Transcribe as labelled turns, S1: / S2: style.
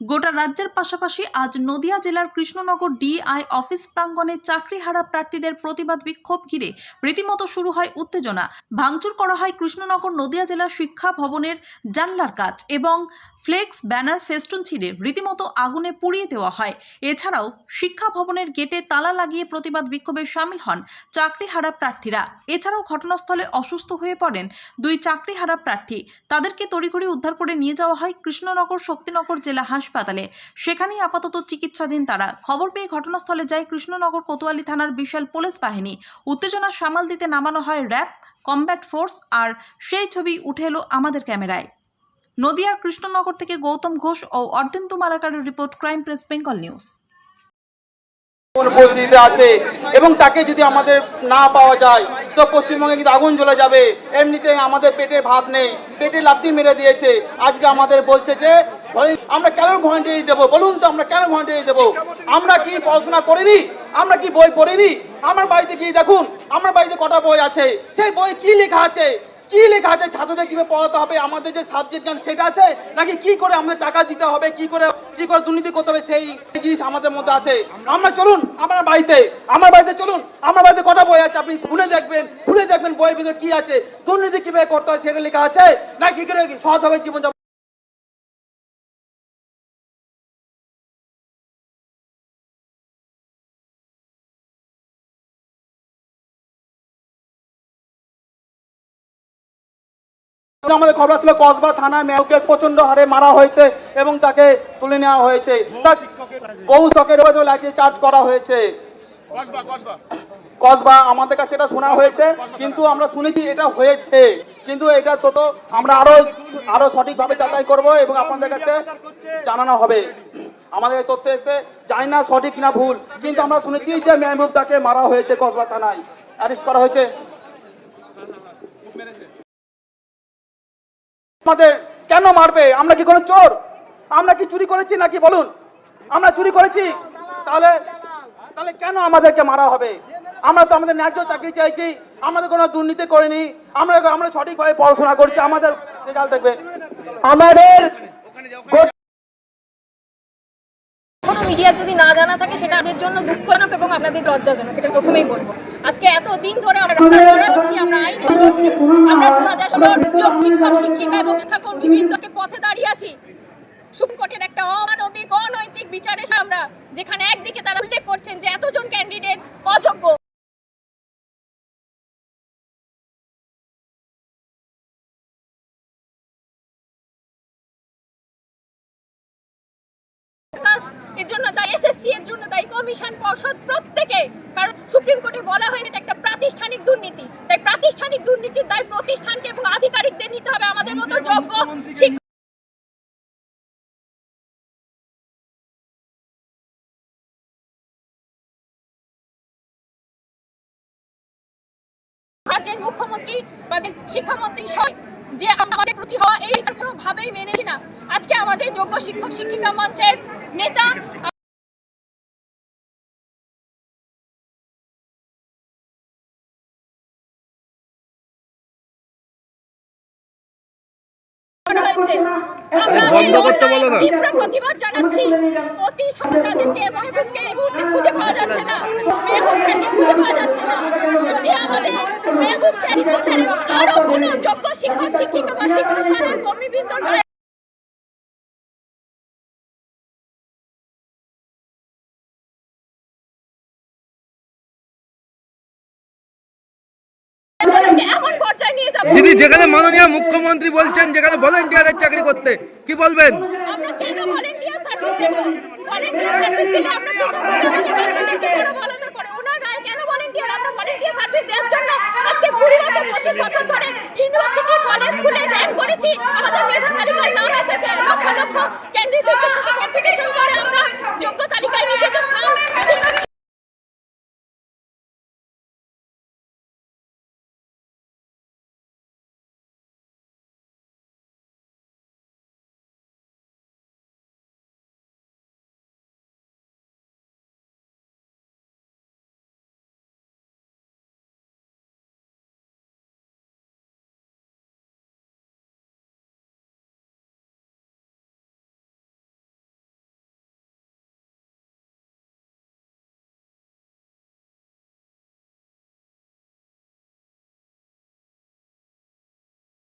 S1: গোটা রাজ্যের পাশাপাশি আজ নদিয়া জেলার কৃষ্ণনগর ডিআই অফিস প্রাঙ্গণে চাকরিহারা প্রার্থীদের প্রতিবাদ বিক্ষোভ ঘিরে রীতিমতো শুরু হয় উত্তেজনা। ভাঙচুর করা হয় কৃষ্ণনগর নদিয়া জেলা শিক্ষা ভবনের জানলার কাজ এবং ফ্লেক্স, ব্যানার, ফেস্টুন ছিঁড়ে রীতিমতো আগুনে পুড়িয়ে দেওয়া হয়। এছাড়াও শিক্ষা ভবনের গেটে তালা লাগিয়ে প্রতিবাদ বিক্ষোভে সামিল হন চাকরি চাকরিহারা প্রার্থীরা। এছাড়াও ঘটনাস্থলে অসুস্থ হয়ে পড়েন দুই চাকরিহারা প্রার্থী। তাদেরকে তড়িঘড়ি উদ্ধার করে নিয়ে যাওয়া হয় কৃষ্ণনগর শক্তিনগর জেলা হাসপাতালে। সেখানেই আপাতত চিকিৎসাধীন তারা। খবর পেয়ে ঘটনাস্থলে যায় কৃষ্ণনগর কোতোয়ালি থানার বিশাল পুলিশ বাহিনী। উত্তেজনা সামাল দিতে নামানো হয় র্যাব, কমব্যাট ফোর্স আর সেই ছবি উঠে এলো আমাদের ক্যামেরায়। নদিয়ার কৃষ্ণনগর থেকে গৌতম ঘোষ ও Ardhendu মালাকারের report crime press, Bengal news.
S2: আছে এবং তাকে যদি আমাদের না পাওয়া যায়, তো পশ্চিমবঙ্গে কিন্তু আগুন জ্বলে যাবে। এমনিতে আমাদের পেটে ভাত নেই, পেটে লাত্তি মেরে দিয়েছে। আজকে আমাদের বলছে যে আমরা কেন ভলেন্টারি দেবো? বলুন তো আমরা কেন ভলেন্টারি দেবো? আমরা কি পড়াশোনা করিনি? আমরা কি বই পড়িনি? আমার বাড়িতে কি দেখুন, আমার বাড়িতে কটা বই আছে? সেই বই কি লেখা আছে? কি লেখা আছে? ছাত্রদের কীভাবে পড়াতে হবে? আমাদের যে সাবজেক্ট জ্ঞান সেটা আছে? নাকি কি করে আমাদের টাকা দিতে হবে? কি করে কি করে দুর্নীতি করতে হবে? সেই জিনিস আমাদের মধ্যে আছে। আমরা চলুন, আমার বাড়িতে আমার বাড়িতে চলুন, আমার বাড়িতে কটা বই আছে? আপনি খুলে দেখবেন খুলে দেখবেন বইয়ের ভিতরে কি আছে? দুর্নীতি কীভাবে করতে হবে সেটা লেখা আছে? না কি করে হবে জীবন আমাদের খবর ছিল কসবা থানায় মেয়রকে প্রচণ্ড হারে মারা হয়েছে এবং তাকে তুলে নেওয়া হয়েছে। বহু শখের লাগিয়ে চার্জ করা হয়েছে। কসবা আমাদের কাছে এটা শোনা হয়েছে কিন্তু আমরা শুনেছি এটা হয়েছে। কিন্তু এটা তো তো আমরা আরও আরও সঠিকভাবে যাচাই করব এবং আপনাদের কাছে জানানো হবে। আমাদের তথ্য এসে জানি না সঠিক না ভুল কিন্তু আমরা শুনেছি যে মেহবুবদাকে মারা হয়েছে কসবা থানায়। অ্যারেস্ট করা হয়েছে। আমাদের কেন মারবে? আমরা কি কোনো চোর? আমরা কি চুরি করেছি নাকি বলুন? আমরা চুরি করেছি? তাহলে তাহলে কেন আমাদেরকে মারা হবে? আমরা তো আমাদের ন্যায্য চাকরি চাইছি আমাদের কোনো দুর্নীতি করিনি আমরা আমরা সঠিকভাবে পড়াশোনা করছি আমাদের রেজাল্ট দেখবে আমাদের
S3: মিডিয়ার যদি না জানা থাকে সেটা আমাদের জন্য দুঃখজনক এবং আপনাদের লজ্জাজনক। এটা প্রথমেই বলব। আজকে এত দিন ধরে আমরা রাস্তা ধরে করছি আমরা আইন লড়ছি আমরা দু হাজার ষোলোর যোগ শিক্ষক শিক্ষিকা এবং শিক্ষাকর্মী বৃন্দকে পথে দাঁড়িয়ে আছি। সুপ্রিম কোর্টের একটা অমানবিক অনৈতিক বিচারে আমরা যেখানে একদিকে তারা উল্লেখ করছেন যে এতজন ক্যান্ডিডেট অযোগ্য। এর জন্য দায়ী এসএসসি এর জন্য দায়ী কমিশন পর্ষদ প্রত্যেকে। কারণ সুপ্রিম কোর্টে বলা হয়েছে এটা একটা প্রাতিষ্ঠানিক দুর্নীতি। তাই প্রাতিষ্ঠানিক দুর্নীতির দায় প্রতিষ্ঠানকে এবং আধিকারিকদের নিতে হবে আমাদের মতো যোগ্য শিক্ষক রাজ্যের মুখ্যমন্ত্রী আমাদের শিক্ষামন্ত্রী সবাই যে আমাদের প্রতি হওয়া এই কোনোভাবেই মেনে না আজকে আমাদের যোগ্য শিক্ষক শিক্ষিকা মঞ্চের নেতা করা হয়েছে।
S4: বন্ধ করতে বলো না।
S3: তীব্র প্রতিবাদ জানাচ্ছি অতি তাদেরকে মাহবুবকে এই মুহূর্তে খুঁজে পাওয়া যাচ্ছে না মেহবুব স্যারকে খুঁজে পাওয়া যাচ্ছে না যদি আমাদের মেহবুব স্যার ইতি স্যার এবং আরও কোনো যোগ্য শিক্ষক শিক্ষিকা বা শিক্ষা সহায়ক কর্মীবৃন্দর
S4: দিদি, যেখানে মাননীয় মুখ্যমন্ত্রী বলছেন, যেখানে ভলেন্টিয়ারের চাকরি করতে, কি বলবেন?
S3: আমরা কেন ভলেন্টিয়ার সার্ভিস দেব? ভলেন্টিয়ার সার্ভিস দিলে আমরা পৃথকভাবে আমাদের বাচ্চাদেরকে পড়াবো করে, ওনার রায় কেন ভলেন্টিয়ার? আমরা ভলেন্টিয়ার সার্ভিস দেওয়ার জন্য আজকে কুড়ি বছর, পঁচিশ বছর ধরে ইউনিভার্সিটি কলেজ স্কুলে র্যাঙ্ক করেছি। আমাদের মেধা তালিকায় নাম এসেছে লক্ষ লক্ষ ক্যান্ডিডেটদের সাথে কম্পিটিশন করে আমরা। যোগ্য তালিকায় নিজেদের